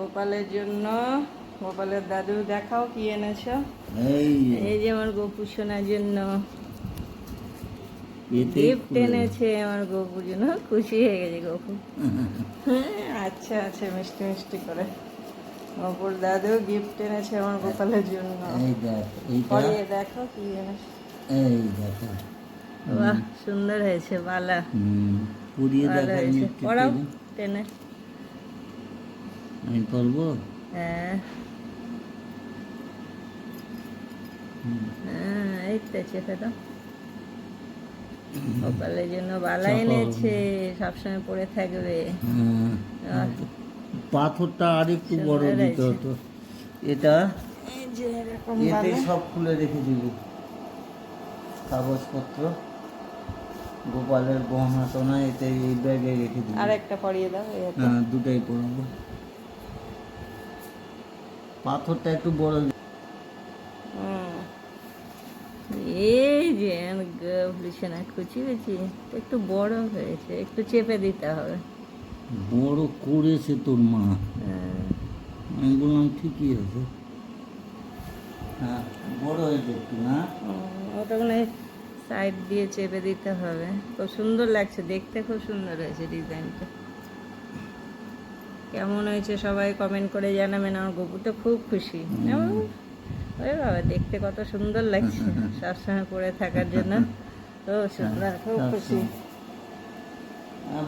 গোপালের জন্য। গোপালের দাদু দেখাও কি এনেছো? এই যে। আমার গোপু সোনার জন্য। গিফট এনেছে আমার গোপুর জন্য। খুশি হয়ে গেছে গোপু। আচ্ছা আচ্ছা মিষ্টি মিষ্টি করে। গোপুর দাদু গিফট এনেছে আমার গোপালের জন্য। পরিয়ে দেখো কি এনেছে। এই দেখো। বাহ সুন্দর হয়েছে বালা পুড়িয়ে দেখা পড়াও টেনে। আমি পরবো হ্যাঁ। হ্যাঁ এই তো চেপে দাও গোপালের জন্য বালা এনেছে সবসময় পড়ে থাকবে। হ্যাঁ। পাথরটা আর একটু বড় দিতে হতো। এটা এই যে এরকম এতে সব খুলে রেখে দিবি কাগজপত্র গোপালের গহনা টনা এতে এই ব্যাগে রেখে দিবি আর একটা পরিয়ে দাও। হ্যাঁ দুটাই পড়াবো পাথরটা একটু বড় এই যে একটু বড় হয়েছে একটু চেপে দিতে হবে। বড় করেছে তোর মা। হ্যাঁ। আমি বললাম ঠিকই আছে। হ্যাঁ বড় হয়েছে একটু না? ওটা মানে সাইড দিয়ে চেপে দিতে হবে। খুব সুন্দর লাগছে দেখতে খুব সুন্দর হয়েছে ডিজাইনটা কেমন হয়েছে সবাই কমেন্ট করে জানাবেন আমার গপু তো খুব খুশি। ওই বাবা দেখতে কত সুন্দর লাগছে সবসময় পরে থাকার জন্য। খুব সুন্দর খুব খুশি। আর